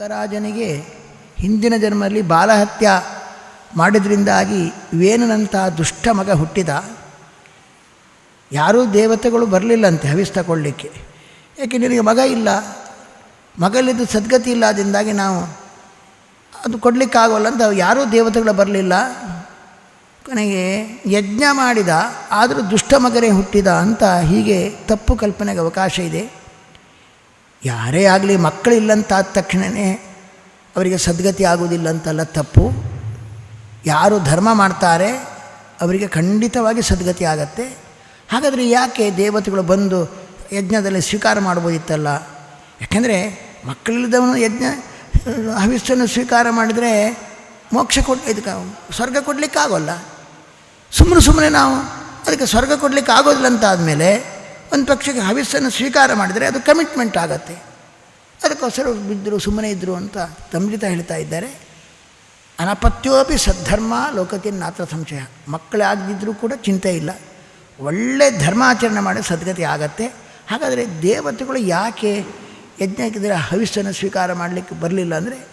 ರಂಗರಾಜನಿಗೆ ಹಿಂದಿನ ಜನ್ಮದಲ್ಲಿ ಬಾಲಹತ್ಯ ಮಾಡಿದ್ರಿಂದಾಗಿ ವೇನನಂಥ ದುಷ್ಟ ಮಗ ಹುಟ್ಟಿದ. ಯಾರೂ ದೇವತೆಗಳು ಬರಲಿಲ್ಲಂತೆ ಹವಿಸ್ ತಗೊಳ್ಳಿಕ್ಕೆ. ಏಕೆ ನಿನಗೆ ಮಗ ಇಲ್ಲ? ಮಗಲಿದ್ದು ಸದ್ಗತಿ ಇಲ್ಲ ಅದರಿಂದಾಗಿ ನಾವು ಅದು ಕೊಡಲಿಕ್ಕಾಗೋಲ್ಲ ಅಂತ ಯಾರೂ ದೇವತೆಗಳು ಬರಲಿಲ್ಲ. ಕೊನೆಗೆ ಯಜ್ಞ ಮಾಡಿದ, ಆದರೂ ದುಷ್ಟ ಮಗನೇ ಹುಟ್ಟಿದ ಅಂತ ಹೀಗೆ ತಪ್ಪು ಕಲ್ಪನೆಗೆ ಅವಕಾಶ ಇದೆ. ಯಾರೇ ಆಗಲಿ ಮಕ್ಕಳಿಲ್ಲಂತಾದ ತಕ್ಷಣವೇ ಅವರಿಗೆ ಸದ್ಗತಿ ಆಗುವುದಿಲ್ಲ ಅಂತಲ್ಲ ತಪ್ಪು. ಯಾರು ಧರ್ಮ ಮಾಡ್ತಾರೆ ಅವರಿಗೆ ಖಂಡಿತವಾಗಿ ಸದ್ಗತಿ ಆಗತ್ತೆ. ಹಾಗಾದರೆ ಯಾಕೆ ದೇವತೆಗಳು ಬಂದು ಯಜ್ಞದಲ್ಲಿ ಸ್ವೀಕಾರ ಮಾಡ್ಬೋದಿತ್ತಲ್ಲ? ಯಾಕೆಂದರೆ ಮಕ್ಕಳಿಲ್ಲದವನು ಯಜ್ಞ ಹವಿಸ್ಸನ್ನು ಸ್ವೀಕಾರ ಮಾಡಿದರೆ ಮೋಕ್ಷ ಕೊಡ್, ಇದಕ್ಕೆ ಸ್ವರ್ಗ ಕೊಡಲಿಕ್ಕಾಗೋಲ್ಲ. ಸುಮ್ಮನೆ ಸುಮ್ಮನೆ ನಾವು ಅದಕ್ಕೆ ಸ್ವರ್ಗ ಕೊಡಲಿಕ್ಕೆ ಆಗೋದಿಲ್ಲ ಅಂತ ಆದಮೇಲೆ ಒಂದು ಪಕ್ಷಕ್ಕೆ ಹವಿಸ್ಸನ್ನು ಸ್ವೀಕಾರ ಮಾಡಿದರೆ ಅದು ಕಮಿಟ್ಮೆಂಟ್ ಆಗತ್ತೆ. ಅದಕ್ಕೋಸ್ಕರ ಬಿದ್ದರು ಸುಮ್ಮನೆ ಇದ್ದರು ಅಂತ ತಂಬಿತ ಹೇಳ್ತಾ ಇದ್ದಾರೆ. ಅನಪತ್ಯೋಪಿ ಸದ್ಧರ್ಮ ಲೋಕಕ್ಕೆ ನಾತ್ರ ಸಂಶಯ. ಮಕ್ಕಳಾಗದಿದ್ದರೂ ಕೂಡ ಚಿಂತೆ ಇಲ್ಲ. ಒಳ್ಳೆ ಧರ್ಮಾಚರಣೆ ಮಾಡಿ ಸದ್ಗತಿ ಆಗತ್ತೆ. ಹಾಗಾದರೆ ದೇವತೆಗಳು ಯಾಕೆ ಯಜ್ಞಕ್ಕಿದ್ರೆ ಹವಿಸ್ಸನ್ನು ಸ್ವೀಕಾರ ಮಾಡಲಿಕ್ಕೆ ಬರಲಿಲ್ಲ ಅಂದರೆ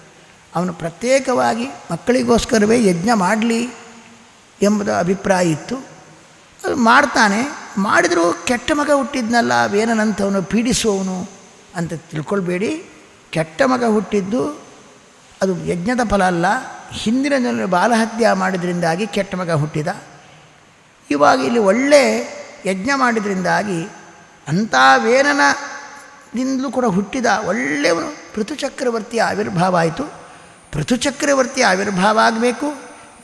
ಅವನು ಪ್ರತ್ಯೇಕವಾಗಿ ಮಕ್ಕಳಿಗೋಸ್ಕರವೇ ಯಜ್ಞ ಮಾಡಲಿ ಎಂಬುದು ಅಭಿಪ್ರಾಯ ಇತ್ತು. ಅದು ಮಾಡ್ತಾನೆ. ಮಾಡಿದರೂ ಕೆಟ್ಟ ಮಗ ಹುಟ್ಟಿದ್ನಲ್ಲ ವೇನನಂತವನು ಪೀಡಿಸುವವನು ಅಂತ ತಿಳ್ಕೊಳ್ಬೇಡಿ. ಕೆಟ್ಟ ಮಗ ಹುಟ್ಟಿದ್ದು ಅದು ಯಜ್ಞದ ಫಲ ಅಲ್ಲ. ಹಿಂದಿನ ಜನ ಬಾಲಹತ್ಯ ಮಾಡಿದ್ರಿಂದಾಗಿ ಕೆಟ್ಟ ಮಗ ಹುಟ್ಟಿದ. ಇವಾಗ ಇಲ್ಲಿ ಒಳ್ಳೆ ಯಜ್ಞ ಮಾಡಿದ್ರಿಂದಾಗಿ ಅಂಥ ವೇನನದಿಂದಲೂ ಕೂಡ ಹುಟ್ಟಿದ ಒಳ್ಳೆಯವನು ಪೃಥುಚಕ್ರವರ್ತಿಯ ಆವಿರ್ಭಾವ ಆಯಿತು. ಪೃಥುಚಕ್ರವರ್ತಿಯ ಆವಿರ್ಭಾವ ಆಗಬೇಕು.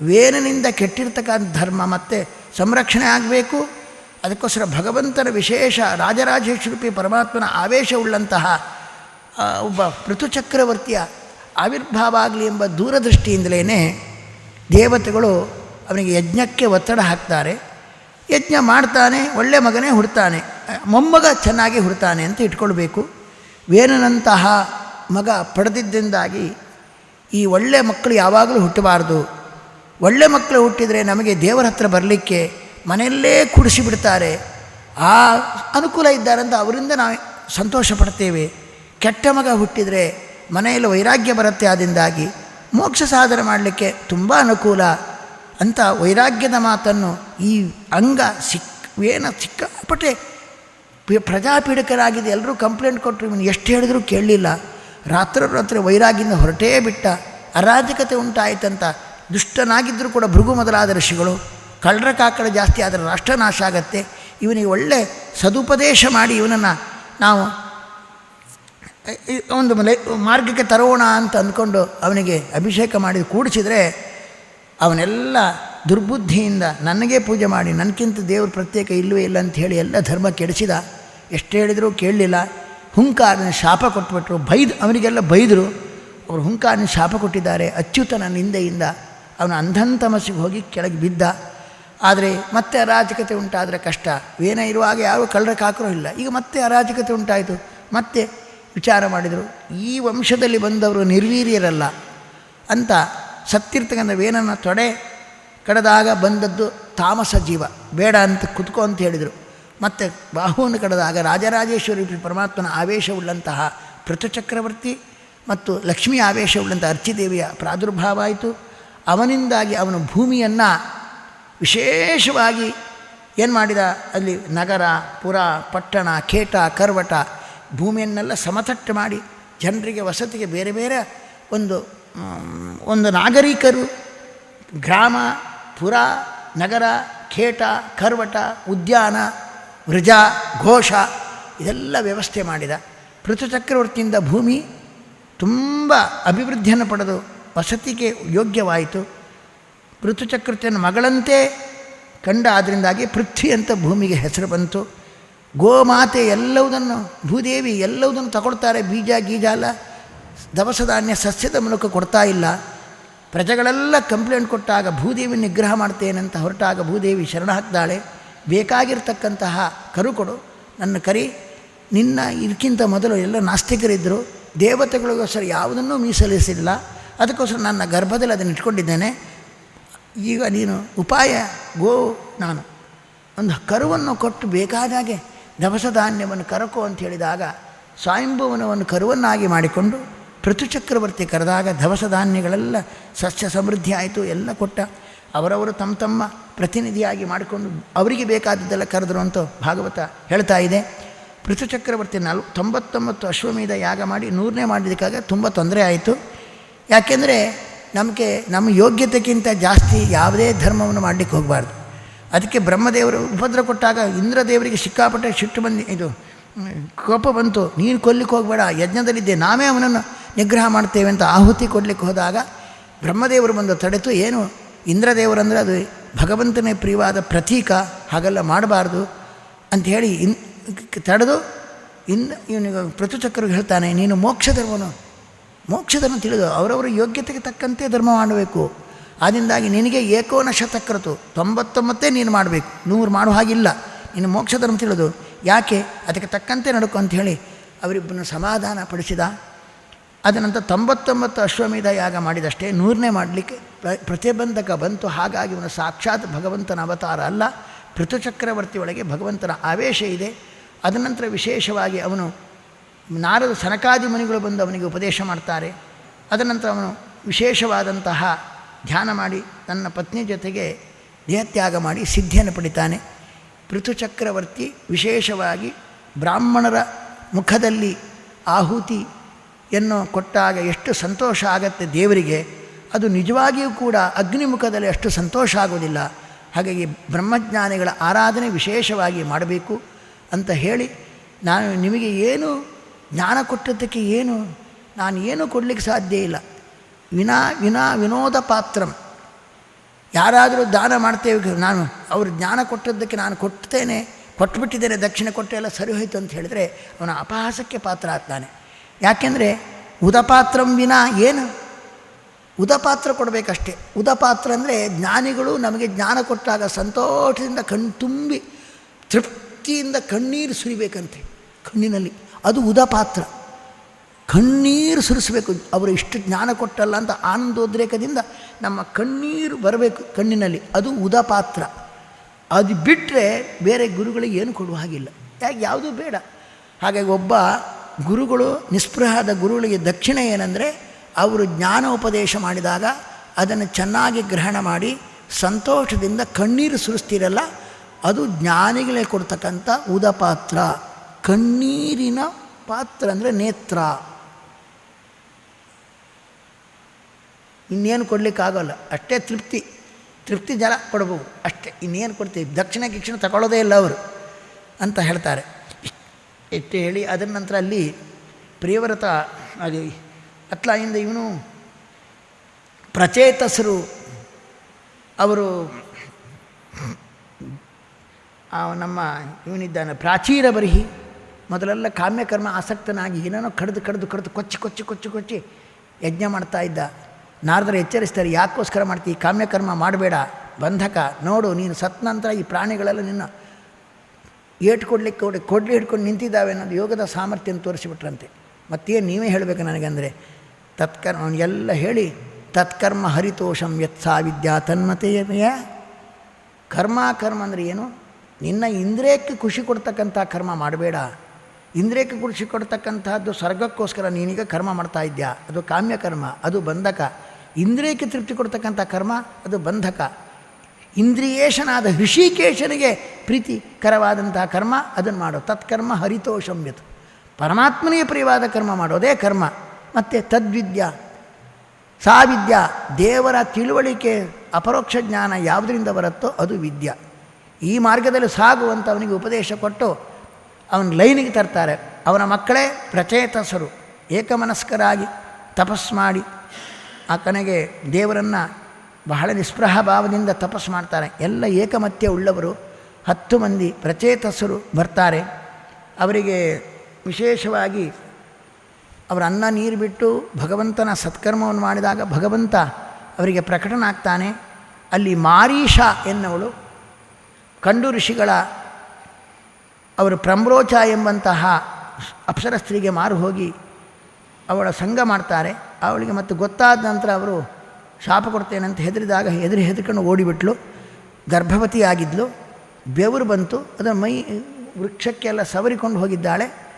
ವೇನನಿಂದ ಕೆಟ್ಟಿರ್ತಕ್ಕಂಥ ಧರ್ಮ ಮತ್ತು ಸಂರಕ್ಷಣೆ ಆಗಬೇಕು. ಅದಕ್ಕೋಸ್ಕರ ಭಗವಂತನ ವಿಶೇಷ ರಾಜರಾಜೇಶ್ವರೂಪಿ ಪರಮಾತ್ಮನ ಆವೇಶವುಳ್ಳಂತಹ ಒಬ್ಬ ಪೃಥುಚಕ್ರವರ್ತಿಯ ಆವಿರ್ಭಾವ ಆಗಲಿ ಎಂಬ ದೂರದೃಷ್ಟಿಯಿಂದಲೇ ದೇವತೆಗಳು ಅವನಿಗೆ ಯಜ್ಞಕ್ಕೆ ಒತ್ತಡ ಹಾಕ್ತಾರೆ. ಯಜ್ಞ ಮಾಡ್ತಾನೆ, ಒಳ್ಳೆ ಮಗನೇ ಹುಡ್ತಾನೆ, ಮೊಮ್ಮಗ ಚೆನ್ನಾಗಿ ಹುಡ್ತಾನೆ ಅಂತ ಇಟ್ಕೊಳ್ಬೇಕು. ವೇನನಂತಹ ಮಗ ಪಡೆದಿದ್ದರಿಂದಾಗಿ ಈ ಒಳ್ಳೆ ಮಕ್ಕಳು ಯಾವಾಗಲೂ ಹುಟ್ಟಬಾರ್ದು. ಒಳ್ಳೆ ಮಕ್ಕಳು ಹುಟ್ಟಿದರೆ ನಮಗೆ ದೇವರ ಹತ್ರ ಬರಲಿಕ್ಕೆ ಮನೆಯಲ್ಲೇ ಕುಡಿಸಿಬಿಡ್ತಾರೆ. ಆ ಅನುಕೂಲ ಇದ್ದಾರಂತ ಅವರಿಂದ ನಾವು ಸಂತೋಷ ಪಡ್ತೇವೆ ಕೆಟ್ಟ ಮಗ ಹುಟ್ಟಿದರೆ ಮನೆಯಲ್ಲಿ ವೈರಾಗ್ಯ ಬರುತ್ತೆ ಆದ್ದರಿಂದಾಗಿ ಮೋಕ್ಷ ಸಾಧನ ಮಾಡಲಿಕ್ಕೆ ತುಂಬ ಅನುಕೂಲ ಅಂತ ವೈರಾಗ್ಯದ ಮಾತನ್ನು ಈ ಅಂಗ ಸಿಕ್ ಏನ ಸಿಕ್ಕಾಪಟ್ಟೆ ಪ್ರಜಾಪೀಡಕರಾಗಿದೆ ಎಲ್ಲರೂ ಕಂಪ್ಲೇಂಟ್ ಕೊಟ್ಟರು, ಇವನು ಎಷ್ಟು ಹೇಳಿದ್ರೂ ಕೇಳಲಿಲ್ಲ. ರಾತ್ರಿ ರಾತ್ರಿ ವೈರಾಗ್ಯದಿಂದ ಹೊರಟೇ ಬಿಟ್ಟ. ಅರಾಜಕತೆ ಉಂಟಾಯಿತಂತ. ದುಷ್ಟನಾಗಿದ್ದರೂ ಕೂಡ ಭೃಗು ಮೊದಲಾದ ಋಷಿಗಳು ಕಳ್ಳರ ಕಾಕಡ ಜಾಸ್ತಿ ಆದರೆ ರಾಷ್ಟ್ರ ನಾಶ ಆಗತ್ತೆ. ಇವನಿಗೆ ಒಳ್ಳೆ ಸದುಪದೇಶ ಮಾಡಿ ಇವನನ್ನು ನಾವು ಒಂದು ಮಲೆ, ಮಾರ್ಗಕ್ಕೆ ತರೋಣ ಅಂತ ಅಂದ್ಕೊಂಡು ಅವನಿಗೆ ಅಭಿಷೇಕ ಮಾಡಿ ಕೂಡಿಸಿದರೆ ಅವನೆಲ್ಲ ದುರ್ಬುದ್ಧಿಯಿಂದ ನನಗೆ ಪೂಜೆ ಮಾಡಿ ನನಗಿಂತ ದೇವರು ಪ್ರತ್ಯೇಕ ಇಲ್ಲವೇ ಇಲ್ಲ ಅಂತ ಹೇಳಿ ಎಲ್ಲ ಧರ್ಮ ಕೆಡಿಸಿದ. ಎಷ್ಟು ಹೇಳಿದರೂ ಕೇಳಲಿಲ್ಲ. ಹುಂಕಾರನ ಶಾಪ ಕೊಟ್ಬಿಟ್ರು. ಬೈದು, ಅವನಿಗೆಲ್ಲ ಬೈದರು. ಅವರು ಹುಂಕಾರನ ಶಾಪ ಕೊಟ್ಟಿದ್ದಾರೆ. ಅಚ್ಯುತನ ನಿಂದೆಯಿಂದ ಅವನ ಅಂಧಂತಮಸ್ಸಿಗೆ ಹೋಗಿ ಕೆಳಗೆ ಬಿದ್ದ. ಆದರೆ ಮತ್ತೆ ಅರಾಜಕತೆ ಉಂಟಾದರೆ ಕಷ್ಟ. ವೇನ ಇರುವಾಗ ಯಾರೂ ಕಳ್ಳರ ಕಾಕರೂ ಇಲ್ಲ. ಈಗ ಮತ್ತೆ ಅರಾಜಕತೆ ಉಂಟಾಯಿತು. ಮತ್ತೆ ವಿಚಾರ ಮಾಡಿದರು. ಈ ವಂಶದಲ್ಲಿ ಬಂದವರು ನಿರ್ವೀರ್ಯರಲ್ಲ. ಅಂತ ಸತ್ತಿರ್ತಕ್ಕಂಥ ವೇನನ ತೊಡೆ ಕಡದಾಗ ಬಂದದ್ದು ತಾಮಸ ಜೀವ. ಬೇಡ ಅಂತ ಕುತ್ಕೋ ಅಂತ ಹೇಳಿದರು. ಮತ್ತು ಬಾಹುವನ್ನು ಕಡದಾಗ ರಾಜರಾಜೇಶ್ವರಿ ಪರಮಾತ್ಮನ ಆವೇಶವುಳ್ಳಂತಹ ಪೃಥುಚಕ್ರವರ್ತಿ ಮತ್ತು ಲಕ್ಷ್ಮೀ ಆವೇಶವುಳ್ಳಂಥ ಅರ್ಚಿದೇವಿಯ ಪ್ರಾದುರ್ಭಾವ ಆಯಿತು. ಅವನಿಂದಾಗಿ ಅವನು ಭೂಮಿಯನ್ನು ವಿಶೇಷವಾಗಿ ಏನು ಮಾಡಿದ? ಅಲ್ಲಿ ನಗರ, ಪುರ, ಪಟ್ಟಣ, ಖೇಟ, ಕರ್ವಟ ಭೂಮಿಯನ್ನೆಲ್ಲ ಸಮತಟ್ಟು ಮಾಡಿ ಜನರಿಗೆ, ವಸತಿಗೆ ಬೇರೆ ಬೇರೆ ಒಂದು ಒಂದು ನಾಗರಿಕರು, ಗ್ರಾಮ, ಪುರ, ನಗರ, ಖೇಟ, ಕರ್ವಟ, ಉದ್ಯಾನ, ವೃಜ, ಘೋಷ ಇದೆಲ್ಲ ವ್ಯವಸ್ಥೆ ಮಾಡಿದ. ಪೃಥುಚಕ್ರವರ್ತಿಯಿಂದ ಭೂಮಿ ತುಂಬ ಅಭಿವೃದ್ಧಿಯನ್ನು ಪಡೆದು ವಸತಿಗೆ ಯೋಗ್ಯವಾಯಿತು. ಪೃಥುಚಕ್ರವರ್ತಿಯನ್ನು ಮಗಳಂತೆ ಕಂಡ ಆದ್ದರಿಂದಾಗಿ ಪೃಥ್ವಿ ಅಂತ ಭೂಮಿಗೆ ಹೆಸರು ಬಂತು. ಗೋಮಾತೆ ಎಲ್ಲವುದನ್ನು, ಭೂದೇವಿ ಎಲ್ಲವುದನ್ನು ತಗೊಳ್ತಾರೆ, ಬೀಜ, ಗೀಜ ಎಲ್ಲ. ದವಸ ಧಾನ್ಯ, ಸಸ್ಯದ ಮೂಲಕ ಕೊಡ್ತಾ ಇಲ್ಲ. ಪ್ರಜೆಗಳೆಲ್ಲ ಕಂಪ್ಲೇಂಟ್ ಕೊಟ್ಟಾಗ ಭೂದೇವಿ ನಿಗ್ರಹ ಮಾಡ್ತೇನಂತ ಹೊರಟಾಗ ಭೂದೇವಿ ಶರಣ ಹಾಕ್ತಾಳೆ ಬೇಕಾಗಿರ್ತಕ್ಕಂತಹ ಕರು ಕೊಡು, ನನ್ನ ಕರಿ. ನಿನ್ನ ಇದಕ್ಕಿಂತ ಮೊದಲು ಎಲ್ಲ ನಾಸ್ತಿಕರಿದ್ದರು. ದೇವತೆಗಳಿಗೋಸ್ಕರ ಯಾವುದನ್ನೂ ಮೀಸಲಿಸಿಲ್ಲ. ಅದಕ್ಕೋಸ್ಕರ ನನ್ನ ಗರ್ಭದಲ್ಲಿ ಅದನ್ನು ಇಟ್ಕೊಂಡಿದ್ದೇನೆ. ಈಗ ನೀನು ಉಪಾಯ, ಗೋ ನಾನು. ಒಂದು ಕರುವನ್ನು ಕೊಟ್ಟು ಬೇಕಾದಾಗೆ ದವಸ ಧಾನ್ಯವನ್ನು ಕರಕು ಅಂತ ಹೇಳಿದಾಗ ಸ್ವಯಂಭುವನವನ್ನು ಕರುವನ್ನಾಗಿ ಮಾಡಿಕೊಂಡು ಪೃಥು ಚಕ್ರವರ್ತಿ ಕರೆದಾಗ ದವಸ ಧಾನ್ಯಗಳೆಲ್ಲ ಸಸ್ಯ ಸಮೃದ್ಧಿ ಆಯಿತು, ಎಲ್ಲ ಕೊಟ್ಟ. ಅವರವರು ತಮ್ಮ ತಮ್ಮ ಪ್ರತಿನಿಧಿಯಾಗಿ ಮಾಡಿಕೊಂಡು ಅವರಿಗೆ ಬೇಕಾದದ್ದೆಲ್ಲ ಕರೆದರು ಅಂತ ಭಾಗವತ ಹೇಳ್ತಾ ಇದೆ. ಪೃಥು ಚಕ್ರವರ್ತಿ ನಲ್, ತೊಂಬತ್ತೊಂಬತ್ತು ಅಶ್ವಮೇಧ ಯಾಗ ಮಾಡಿ ನೂರನೇ ಮಾಡಿದ್ದಕ್ಕಾಗ ತುಂಬ ತೊಂದರೆ ಆಯಿತು. ಯಾಕೆಂದರೆ ನಮಗೆ ನಮ್ಮ ಯೋಗ್ಯತೆಗಿಂತ ಜಾಸ್ತಿ ಯಾವುದೇ ಧರ್ಮವನ್ನು ಮಾಡಲಿಕ್ಕೆ ಹೋಗಬಾರ್ದು. ಅದಕ್ಕೆ ಬ್ರಹ್ಮದೇವರು ಉಪದ್ರ ಕೊಟ್ಟಾಗ ಇಂದ್ರದೇವರಿಗೆ ಸಿಕ್ಕಾಪಟ್ಟೆ ಸಿಟ್ಟು ಬಂದು, ಇದು, ಕೋಪ ಬಂತು. ನೀನು ಕೊಲ್ಲಿಕ್ಕೆ ಹೋಗಬೇಡ, ಯಜ್ಞದಲ್ಲಿದ್ದೆ, ನಾವೇ ಅವನನ್ನು ನಿಗ್ರಹ ಮಾಡ್ತೇವೆ ಅಂತ ಆಹುತಿ ಕೊಡಲಿಕ್ಕೆ ಹೋದಾಗ ಬ್ರಹ್ಮದೇವರು ಬಂದು ತಡೆತು, ಏನು ಇಂದ್ರದೇವರಂದರೆ ಅದು ಭಗವಂತನೇ ಪ್ರಿಯವಾದ ಪ್ರತೀಕ, ಹಾಗೆಲ್ಲ ಮಾಡಬಾರ್ದು ಅಂಥೇಳಿ ಇನ್, ತಡೆದು ಇನ್ನು ಇವನಿಗೆ ಪೃಥುಚಕ್ರಿಗೆ ಹೇಳ್ತಾನೆ, ನೀನು ಮೋಕ್ಷ ಧರ್ಮನು ಮೋಕ್ಷ ಧರ್ಮ ತಿಳಿದು ಅವರವರ ಯೋಗ್ಯತೆಗೆ ತಕ್ಕಂತೆ ಧರ್ಮ ಮಾಡಬೇಕು. ಆದ್ದರಿಂದಾಗಿ ನಿನಗೆ ಏಕೋನ ಶತಕೃತು ತೊಂಬತ್ತೊಂಬತ್ತೇ ನೀನು ಮಾಡಬೇಕು. ನೂರು ಮಾಡೋ ಹಾಗಿಲ್ಲ. ನೀನು ಮೋಕ್ಷ ಧರ್ಮ ತಿಳಿದು, ಯಾಕೆ? ಅದಕ್ಕೆ ತಕ್ಕಂತೆ ನಡುಕು ಅಂತ ಹೇಳಿ ಅವರಿಬ್ಬರನ್ನು ಸಮಾಧಾನ ಪಡಿಸಿದ. ಅದ ನಂತರ ತೊಂಬತ್ತೊಂಬತ್ತು ಅಶ್ವಮೇಧ ಯಾಗ ಮಾಡಿದಷ್ಟೇ ನೂರನೇ ಮಾಡಲಿಕ್ಕೆ ಪ್ರ, ಪ್ರತಿಬಂಧಕ ಬಂತು. ಹಾಗಾಗಿ ಇವನು ಸಾಕ್ಷಾತ್ ಭಗವಂತನ ಅವತಾರ ಅಲ್ಲ. ಪೃಥುಚಕ್ರವರ್ತಿ ಒಳಗೆ ಭಗವಂತನ ಆವೇಶ ಇದೆ. ಅದನಂತರ ವಿಶೇಷವಾಗಿ ಅವನು ನಾರದ ಸನಕಾದಿ ಮುನಿಗಳು ಬಂದು ಅವನಿಗೆ ಉಪದೇಶ ಮಾಡ್ತಾರೆ. ಅದನಂತರ ಅವನು ವಿಶೇಷವಾದಂತಹ ಧ್ಯಾನ ಮಾಡಿ ತನ್ನ ಪತ್ನಿ ಜೊತೆಗೆ ದೇಹತ್ಯಾಗ ಮಾಡಿ ಸಿದ್ಧಿಯನ್ನು ಪಡಿತಾನೆ. ಪೃಥುಚಕ್ರವರ್ತಿ ವಿಶೇಷವಾಗಿ ಬ್ರಾಹ್ಮಣರ ಮುಖದಲ್ಲಿ ಆಹುತಿಯನ್ನು ಕೊಟ್ಟಾಗ ಎಷ್ಟು ಸಂತೋಷ ಆಗತ್ತೆ ದೇವರಿಗೆ. ಅದು ನಿಜವಾಗಿಯೂ ಕೂಡ ಅಗ್ನಿಮುಖದಲ್ಲಿ ಅಷ್ಟು ಸಂತೋಷ ಆಗೋದಿಲ್ಲ. ಹಾಗಾಗಿ ಬ್ರಹ್ಮಜ್ಞಾನಿಗಳ ಆರಾಧನೆ ವಿಶೇಷವಾಗಿ ಮಾಡಬೇಕು ಅಂತ ಹೇಳಿ ನಾನು ನಿಮಗೆ ಏನು ಜ್ಞಾನ ಕೊಟ್ಟದ್ದಕ್ಕೆ ಏನು? ನಾನು ಏನು ಕೊಡಲಿಕ್ಕೆ ಸಾಧ್ಯ ಇಲ್ಲ. ವಿನಾ ವಿನಾ, ವಿನೋದ ಪಾತ್ರಂ. ಯಾರಾದರೂ ದಾನ ಮಾಡ್ತೇವೆ ನಾನು ಅವರು ಜ್ಞಾನ ಕೊಟ್ಟದ್ದಕ್ಕೆ ನಾನು ಕೊಡ್ತೇನೆ, ಕೊಟ್ಬಿಟ್ಟಿದ್ದೇನೆ, ದಕ್ಷಿಣ ಕೊಟ್ಟೆ ಎಲ್ಲ ಸರಿ ಹೋಯಿತು ಅಂತ ಹೇಳಿದ್ರೆ ಅವನ ಅಪಹಾಸಕ್ಕೆ ಪಾತ್ರ ಆಗ್ತಾನೆ. ಯಾಕೆಂದರೆ ಉದಪಾತ್ರಂ ವಿನಾ ಏನು? ಉದಪಾತ್ರ ಕೊಡಬೇಕಷ್ಟೇ. ಉದಪಾತ್ರ ಅಂದರೆ ಜ್ಞಾನಿಗಳು ನಮಗೆ ಜ್ಞಾನ ಕೊಟ್ಟಾಗ ಸಂತೋಷದಿಂದ ಕಣ್ಣು ತುಂಬಿ ತೃಪ್ತಿಯಿಂದ ಕಣ್ಣೀರು ಸುರಿಬೇಕಂತೆ. ಕಣ್ಣಿನಲ್ಲಿ. ಅದು ಉದಪಾತ್ರ. ಕಣ್ಣೀರು ಸುರಿಸಬೇಕು. ಅವರು ಇಷ್ಟು ಜ್ಞಾನ ಕೊಟ್ಟಲ್ಲ ಅಂತ ಆನಂದೋದ್ರೇಕದಿಂದ ನಮ್ಮ ಕಣ್ಣೀರು ಬರಬೇಕು ಕಣ್ಣಿನಲ್ಲಿ. ಅದು ಉದಪಾತ್ರ. ಅದು ಬಿಟ್ಟರೆ ಬೇರೆ ಗುರುಗಳಿಗೆ ಏನು ಕೊಡುವ ಹಾಗಿಲ್ಲ. ಯಾಕೆ? ಯಾವುದೂ ಬೇಡ. ಹಾಗಾಗಿ ಒಬ್ಬ ಗುರುಗಳು, ನಿಸ್ಪೃಹದ ಗುರುಗಳಿಗೆ ದಕ್ಷಿಣ ಏನಂದರೆ ಅವರು ಜ್ಞಾನೋಪದೇಶ ಮಾಡಿದಾಗ ಅದನ್ನು ಚೆನ್ನಾಗಿ ಗ್ರಹಣ ಮಾಡಿ ಸಂತೋಷದಿಂದ ಕಣ್ಣೀರು ಸುರಿಸ್ತೀರಲ್ಲ, ಅದು ಜ್ಞಾನಿಗಳೇ ಕೊಡ್ತಕ್ಕಂಥ ಉದಪಾತ್ರ. ಕಣ್ಣೀರಿನ ಪಾತ್ರ ಅಂದರೆ ನೇತ್ರ. ಇನ್ನೇನು ಕೊಡಲಿಕ್ಕಾಗಲ್ಲ ಅಷ್ಟೇ ತೃಪ್ತಿ. ತೃಪ್ತಿ ಜಲ ಕೊಡಬಹುದು ಅಷ್ಟೇ. ಇನ್ನೇನು ಕೊಡ್ತೀವಿ? ದಕ್ಷಿಣ ಗಿಕ್ಷಣ ತಗೊಳ್ಳೋದೇ ಇಲ್ಲ ಅವರು ಅಂತ ಹೇಳ್ತಾರೆ. ಇಷ್ಟು ಹೇಳಿ ಅದರ ನಂತರ ಅಲ್ಲಿ ಪ್ರಿಯವ್ರತ ಅದು ಅತ್ಲಾಯಿಂದ ಇವನು ಪ್ರಚೇತಸರು. ಅವರು ನಮ್ಮ ಇವನಿದ್ದಾನೆ ಪ್ರಾಚೀರ ಬರಿಹಿ ಮೊದಲೆಲ್ಲ ಕಾಮ್ಯಕರ್ಮ ಆಸಕ್ತನಾಗಿ ಏನೇನೋ ಕಡ್ದು ಕಡ್ದು ಕಡ್ದು ಕೊಚ್ಚಿ ಕೊಚ್ಚಿ ಕೊಚ್ಚಿ ಕೊಚ್ಚಿ ಯಜ್ಞ ಮಾಡ್ತಾ ಇದ್ದ. ನಾರದರು ಎಚ್ಚರಿಸ್ತಾರೆ, ಯಾಕೋಸ್ಕರ ಮಾಡ್ತೀವಿ ಕಾಮ್ಯಕರ್ಮ ಮಾಡಬೇಡ, ಬಂಧಕ, ನೋಡು, ನೀನು ಸತ್ ನಂತರ ಈ ಪ್ರಾಣಿಗಳೆಲ್ಲ ನಿನ್ನ ಏಟು ಕೊಡ್ಲಿಕ್ಕೆ ಕೊಡಿ, ಕೊಡ್ಲಿ ಹಿಡ್ಕೊಂಡು ನಿಂತಿದ್ದಾವೆ ಅನ್ನೋದು ಯೋಗದ ಸಾಮರ್ಥ್ಯನ ತೋರಿಸಿಬಿಟ್ರಂತೆ. ಮತ್ತೇನು ನೀವೇ ಹೇಳಬೇಕು ನನಗಂದರೆ ತತ್ಕರ್ಮ ಎಲ್ಲ ಹೇಳಿ, ತತ್ಕರ್ಮ ಹರಿತೋಷಂ ಯತ್ಸಾ ವಿದ್ಯಾ ತನ್ಮತೆಯ. ಕರ್ಮ ಕರ್ಮ ಅಂದರೆ ಏನು? ನಿನ್ನ ಇಂದ್ರಿಯಕ್ಕೆ ಖುಷಿ ಕೊಡ್ತಕ್ಕಂಥ ಕರ್ಮ ಮಾಡಬೇಡ. ಇಂದ್ರಿಯಕ್ಕೆ ಖುಷಿ ಕೊಡ್ತಕ್ಕಂಥದ್ದು ಸ್ವರ್ಗಕ್ಕೋಸ್ಕರ ನೀನೀಗ ಕರ್ಮ ಮಾಡ್ತಾ ಇದ್ಯಾ? ಅದು ಕಾಮ್ಯ ಕರ್ಮ, ಅದು ಬಂಧಕ. ಇಂದ್ರಿಯಕ್ಕೆ ತೃಪ್ತಿ ಕೊಡ್ತಕ್ಕಂಥ ಕರ್ಮ, ಅದು ಬಂಧಕ. ಇಂದ್ರಿಯೇಶನಾದ ಹೃಷಿಕೇಶನಿಗೆ ಪ್ರೀತಿಕರವಾದಂತಹ ಕರ್ಮ, ಅದನ್ನು ಮಾಡೋ. ತತ್ಕರ್ಮ ಹರಿತೋಷಮ್ಯತ್ ಪರಮಾತ್ಮನಿಗೆ ಪ್ರಿಯವಾದ ಕರ್ಮ ಮಾಡೋದೇ ಕರ್ಮ. ಮತ್ತು ತದ್ವಿದ್ಯಾ? ಸಾ ವಿದ್ಯಾ ದೇವರ ತಿಳುವಳಿಕೆ ಅಪರೋಕ್ಷ ಜ್ಞಾನ ಯಾವುದರಿಂದ ಬರುತ್ತೋ ಅದು ವಿದ್ಯ. ಈ ಮಾರ್ಗದಲ್ಲಿ ಸಾಗುವಂಥವನಿಗೆ ಉಪದೇಶ ಕೊಟ್ಟು ಅವನ ಲೈನಿಗೆ ತರ್ತಾರೆ. ಅವನ ಮಕ್ಕಳೇ ಪ್ರಚೇತಸರು. ಏಕಮನಸ್ಕರಾಗಿ ತಪಸ್ ಮಾಡಿ ಆ ಕನೆಗೆ ದೇವರನ್ನು ಬಹಳ ನಿಸ್ಪೃಹ ಭಾವದಿಂದ ತಪಸ್ಸು ಮಾಡ್ತಾರೆ. ಎಲ್ಲ ಏಕಮತ್ಯ ಉಳ್ಳವರು ಹತ್ತು ಮಂದಿ ಪ್ರಚೇತಸರು ಬರ್ತಾರೆ. ಅವರಿಗೆ ವಿಶೇಷವಾಗಿ ಅವರ ಅನ್ನ ನೀರು ಬಿಟ್ಟು ಭಗವಂತನ ಸತ್ಕರ್ಮವನ್ನು ಮಾಡಿದಾಗ ಭಗವಂತ ಅವರಿಗೆ ಪ್ರಕಟನಾಗ್ತಾನೆ. ಅಲ್ಲಿ ಮಾರೀಷ ಎನ್ನುವಳು. ಕಂಡು ಋಷಿಗಳ ಅವರು ಪ್ರಮ್ರೋಚ ಎಂಬಂತಹ ಅಪ್ಸರ ಸ್ತ್ರೀಗೆ ಮಾರು ಹೋಗಿ ಅವಳ ಸಂಘ ಮಾಡ್ತಾರೆ. ಅವಳಿಗೆ ಮತ್ತು ಗೊತ್ತಾದ ನಂತರ ಅವರು ಶಾಪ ಕೊಡ್ತೇನೆ ಅಂತ ಹೆದರಿದಾಗ ಹೆದರಿ ಹೆದರ್ಕೊಂಡು ಓಡಿಬಿಟ್ಲು. ಗರ್ಭವತಿ ಆಗಿದ್ಲು ಬೆವರು ಬಂತು. ಅದನ್ನು ಮೈ ವೃಕ್ಷಕ್ಕೆಲ್ಲ ಸವರಿಕೊಂಡು ಹೋಗಿದ್ದಾಳೆ.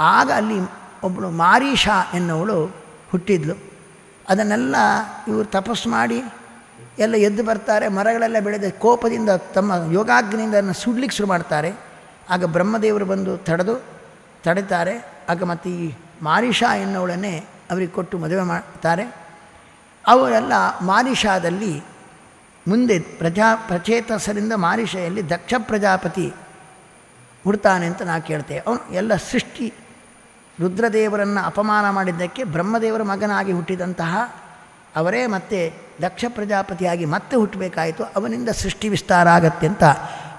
ಆಗ ಅಲ್ಲಿ ಒಬ್ಬಳು ಮಾರೀಷಾ ಎನ್ನುವಳು ಹುಟ್ಟಿದ್ಲು. ಅದನ್ನೆಲ್ಲ ಇವರು ತಪಸ್ಸು ಮಾಡಿ ಎಲ್ಲ ಎದ್ದು ಬರ್ತಾರೆ. ಮರಗಳೆಲ್ಲ ಬೆಳೆದ ಕೋಪದಿಂದ ತಮ್ಮ ಯೋಗಾಗ್ನಿಯಿಂದ ಅದನ್ನು ಸುಡ್ಲಿಕ್ಕೆ ಶುರು ಮಾಡ್ತಾರೆ. ಆಗ ಬ್ರಹ್ಮದೇವರು ಬಂದು ತಡೆದು, ತಡೆತಾರೆ. ಆಗ ಮತ್ತು ಈ ಮಾರಿಷಾ ಎನ್ನುವಳನ್ನೇ ಅವರಿಗೆ ಕೊಟ್ಟು ಮದುವೆ ಮಾಡ್ತಾರೆ. ಅವರೆಲ್ಲ ಮಾರಿಷಾದಲ್ಲಿ ಮುಂದೆ ಪ್ರಜಾ, ಪ್ರಚೇತಸರಿಂದ ಮಾರಿಷೆಯಲ್ಲಿ ದಕ್ಷ ಪ್ರಜಾಪತಿ ಹುಡ್ತಾನೆ ಅಂತ ನಾ ಕೇಳ್ತೇವೆ ಅವನು ಎಲ್ಲ ಸೃಷ್ಟಿ ರುದ್ರದೇವರನ್ನು ಅಪಮಾನ ಮಾಡಿದ್ದಕ್ಕೆ ಬ್ರಹ್ಮದೇವರ ಮಗನಾಗಿ ಹುಟ್ಟಿದಂತಹ ಅವರೇ ಮತ್ತೆ ದಕ್ಷ ಪ್ರಜಾಪತಿಯಾಗಿ ಮತ್ತೆ ಹುಟ್ಟಬೇಕಾಯಿತು. ಅವನಿಂದ ಸೃಷ್ಟಿ ವಿಸ್ತಾರ ಆಗತ್ತೆ ಅಂತ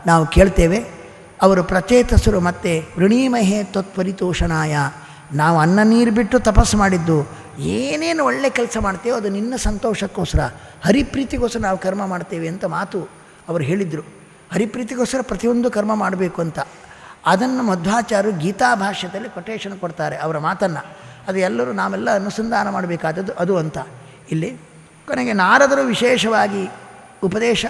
ನಾವು ಕೇಳ್ತೇವೆ. ಅವರು ಪ್ರಚೇತಸರು ಮತ್ತೆ ಋಣಿಮಹೆ ತ್ವತ್ಪರಿತೋಷಣಾಯ ನಾವು ಅನ್ನ ನೀರು ಬಿಟ್ಟು ತಪಸ್ಸು ಮಾಡಿದ್ದು, ಏನೇನು ಒಳ್ಳೆ ಕೆಲಸ ಮಾಡ್ತೇವೋ ಅದು ನಿನ್ನ ಸಂತೋಷಕ್ಕೋಸ್ಕರ. ಹರಿಪ್ರೀತಿಗೋಸ್ಕರ ನಾವು ಕರ್ಮ ಮಾಡ್ತೇವೆ ಅಂತ ಮಾತು ಅವರು ಹೇಳಿದರು. ಹರಿಪ್ರೀತಿಗೋಸ್ಕರ ಪ್ರತಿಯೊಂದು ಕರ್ಮ ಮಾಡಬೇಕು ಅಂತ. ಅದನ್ನು ಮಧ್ವಾಚಾರ್ಯರು ಗೀತಾ ಭಾಷ್ಯದಲ್ಲಿ ಕೊಟೇಶನ್ ಕೊಡ್ತಾರೆ ಅವರ ಮಾತನ್ನು. ಅದು ಎಲ್ಲರೂ ನಾವೆಲ್ಲ ಅನುಸಂಧಾನ ಮಾಡಬೇಕಾದದ್ದು ಅದು ಅಂತ. ಇಲ್ಲಿ ಕೊನೆಗೆ ನಾರದರು ವಿಶೇಷವಾಗಿ ಉಪದೇಶ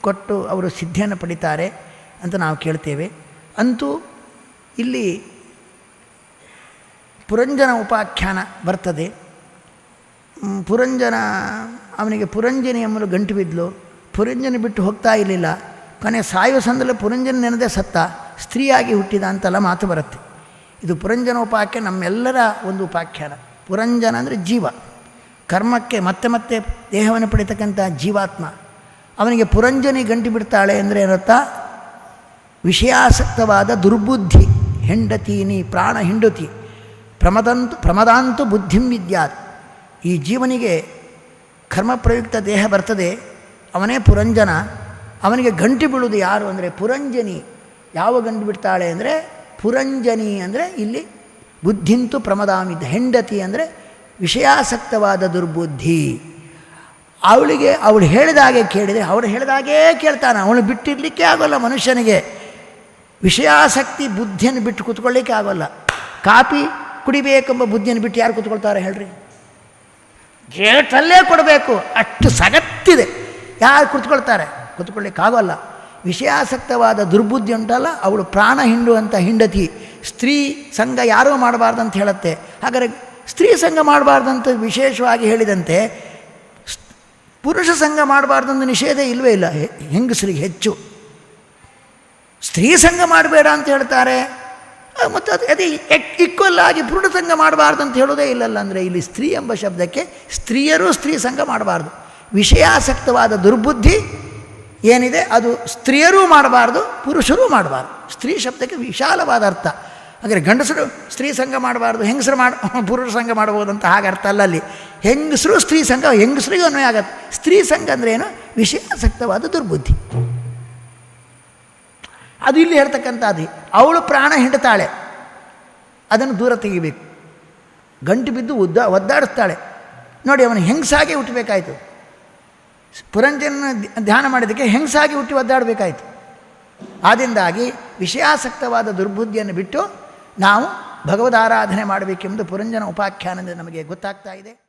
ಕೊಟ್ಟು ಅವರು ಸಿದ್ಧಿಯನ್ನು ಪಡಿತಾರೆ. ಅಂತ ನಾವು ಕೇಳ್ತೇವೆ. ಅಂತೂ ಇಲ್ಲಿ ಪುರಂಜನ ಉಪಾಖ್ಯಾನ ಬರ್ತದೆ. ಪುರಂಜನ, ಅವನಿಗೆ ಪುರಂಜನಿ ಎಂಬಲು ಗಂಟು ಬಿದ್ದಲು ಪುರಂಜನಿ ಬಿಟ್ಟು ಹೋಗ್ತಾ ಇರಲಿಲ್ಲ. ಕೊನೆ ಸಾಯುವ ಸಂದರ್ಭದಲ್ಲಿ ಪುರಂಜನ ನೆನದೇ ಸತ್ತ. ಸ್ತ್ರೀಯಾಗಿ ಹುಟ್ಟಿದ ಅಂತೆಲ್ಲ ಮಾತು ಬರುತ್ತೆ. ಇದು ಪುರಂಜನ ಉಪಾಖ್ಯಾನ ನಮ್ಮೆಲ್ಲರ ಒಂದು ಉಪಾಖ್ಯಾನ. ಪುರಂಜನ ಅಂದರೆ ಜೀವ. ಕರ್ಮಕ್ಕೆ ಮತ್ತೆ ಮತ್ತೆ ದೇಹವನ್ನು ಪಡಿತಕ್ಕಂಥ ಜೀವಾತ್ಮ. ಅವನಿಗೆ ಪುರಂಜನಿ ಗಂಟು ಬಿಡ್ತಾಳೆ ಅಂದರೆ ಏನರ್ಥ? ವಿಷಯಾಸಕ್ತವಾದ ದುರ್ಬುದ್ಧಿ ಹೆಂಡತೀನಿ ಪ್ರಾಣ ಹಿಂಡತಿ, ಪ್ರಮದಂತು, ಪ್ರಮದಾಂತು ಬುದ್ಧಿಂ ವಿದ್ಯಾತ್. ಈ ಜೀವನಿಗೆ ಕರ್ಮಪ್ರಯುಕ್ತ ದೇಹ ಬರ್ತದೆ, ಅವನೇ ಪುರಂಜನ, ಅವನಿಗೆ ಗಂಟು ಬೀಳುವುದು ಯಾರು ಅಂದರೆ ಪುರಂಜನಿ. ಯಾವ ಗಂಟು ಬಿಡ್ತಾಳೆ ಅಂದರೆ ಪುರಂಜನಿ ಅಂದರೆ ಇಲ್ಲಿ ಬುದ್ಧಿಂತು ಪ್ರಮದಾಮಿದ್ದ ಹೆಂಡತಿ ಅಂದರೆ ವಿಷಯಾಸಕ್ತವಾದ ದುರ್ಬುದ್ಧಿ. ಅವಳಿಗೆ, ಅವಳು ಹೇಳಿದಾಗೆ ಕೇಳಿದರೆ, ಅವಳು ಹೇಳಿದಾಗೇ ಕೇಳ್ತಾನೆ, ಅವಳು ಬಿಟ್ಟಿರಲಿಕ್ಕೆ ಆಗೋಲ್ಲ ಮನುಷ್ಯನಿಗೆ. ವಿಷಯಾಸಕ್ತಿ ಬುದ್ಧಿಯನ್ನು ಬಿಟ್ಟು ಕೂತ್ಕೊಳ್ಳಿಕ್ಕೆ ಆಗೋಲ್ಲ. ಕಾಪಿ ಕುಡಿಬೇಕೆಂಬ ಬುದ್ಧಿಯನ್ನು ಬಿಟ್ಟು ಯಾರು ಕೂತ್ಕೊಳ್ತಾರೆ ಹೇಳ್ರಿ. ಗೇಟಲ್ಲೇ ಕೊಡಬೇಕು. ಅಷ್ಟು ಸಗತ್ತಿದೆ. ಯಾರು ಕುತ್ಕೊಳ್ತಾರೆ? ಕುತ್ಕೊಳ್ಳಿಕ್ಕಾಗೋಲ್ಲ ವಿಷಯಾಸಕ್ತವಾದ ದುರ್ಬುದ್ಧಿ ಉಂಟಲ್ಲ, ಅವಳು ಪ್ರಾಣ ಹಿಂಡುವಂಥ ಹಿಂಡತಿ. ಸ್ತ್ರೀ ಸಂಘ ಯಾರೂ ಮಾಡಬಾರ್ದಂತ ಹೇಳುತ್ತೆ. ಹಾಗಾದರೆ ಸ್ತ್ರೀ ಸಂಘ ಮಾಡಬಾರ್ದಂತ ವಿಶೇಷವಾಗಿ ಹೇಳಿದಂತೆ ಪುರುಷ ಸಂಘ ಮಾಡಬಾರ್ದಂತ ನಿಷೇಧ ಇಲ್ಲವೇ ಇಲ್ಲ? ಹೆಂಗಸರಿಗೆ ಹೆಚ್ಚು. ಸ್ತ್ರೀ ಸಂಘ ಮಾಡಬೇಡ ಅಂತ ಹೇಳ್ತಾರೆ. ಮತ್ತು ಅದು ಅದೇ ಇಕ್ವಲ್ ಆಗಿ ಪುರುಷ ಸಂಘ ಮಾಡಬಾರ್ದು ಅಂತ ಹೇಳೋದೇ ಇಲ್ಲಲ್ಲ ಅಂದರೆ ಇಲ್ಲಿ ಸ್ತ್ರೀ ಎಂಬ ಶಬ್ದಕ್ಕೆ ಸ್ತ್ರೀಯರೂ ಸ್ತ್ರೀ ಸಂಘ ಮಾಡಬಾರ್ದು. ವಿಷಯಾಸಕ್ತವಾದ ದುರ್ಬುದ್ಧಿ ಏನಿದೆ ಅದು ಸ್ತ್ರೀಯರೂ ಮಾಡಬಾರ್ದು, ಪುರುಷರೂ ಮಾಡಬಾರ್ದು. ಸ್ತ್ರೀ ಶಬ್ದಕ್ಕೆ ವಿಶಾಲವಾದ ಅರ್ಥ. ಅಂದರೆ ಗಂಡಸರು ಸ್ತ್ರೀ ಸಂಘ ಮಾಡಬಾರ್ದು, ಹೆಂಗಸರು ಮಾಡ, ಪುರುಷ ಸಂಘ ಮಾಡ್ಬೋದು ಅಂತ ಹಾಗೆ ಅರ್ಥ ಅಲ್ಲ ಅಲ್ಲಿ. ಹೆಂಗಸರು ಸ್ತ್ರೀ ಸಂಘ, ಹೆಂಗಸರಿಗೂ ಅನ್ವಯ ಆಗತ್ತೆ. ಸ್ತ್ರೀ ಸಂಘ ಅಂದರೆ ಏನು? ವಿಷಯಾಸಕ್ತವಾದ ದುರ್ಬುದ್ಧಿ. ಅದು ಇಲ್ಲಿ ಹೇಳ್ತಕ್ಕಂಥದ್ದು. ಅವಳು ಪ್ರಾಣ ಹಿಂಡ್ತಾಳೆ. ಅದನ್ನು ದೂರ ತೆಗಿಬೇಕು. ಗಂಟು ಬಿದ್ದು ಉದ್ದ ಒದ್ದಾಡಿಸ್ತಾಳೆ. ನೋಡಿ, ಅವನು ಹೆಂಗಸಾಗಿ ಹುಟ್ಟಬೇಕಾಯ್ತು. ಪುರಂಜನ ಧ್ಯಾನ ಮಾಡಿದ್ದಕ್ಕೆ ಹೆಂಗಸಾಗಿ ಹುಟ್ಟಿ ಒದ್ದಾಡಬೇಕಾಯ್ತು. ಆದಿಂದಾಗಿ ವಿಷಯಾಸಕ್ತವಾದ ದುರ್ಬುದ್ಧಿಯನ್ನು ಬಿಟ್ಟು ನಾವು ಭಗವದಾರಾಧನೆ ಮಾಡಬೇಕೆಂಬುದು ಪುರಂಜನ ಉಪಾಖ್ಯಾನದಿಂದ ನಮಗೆ ಗೊತ್ತಾಗ್ತಾ ಇದೆ.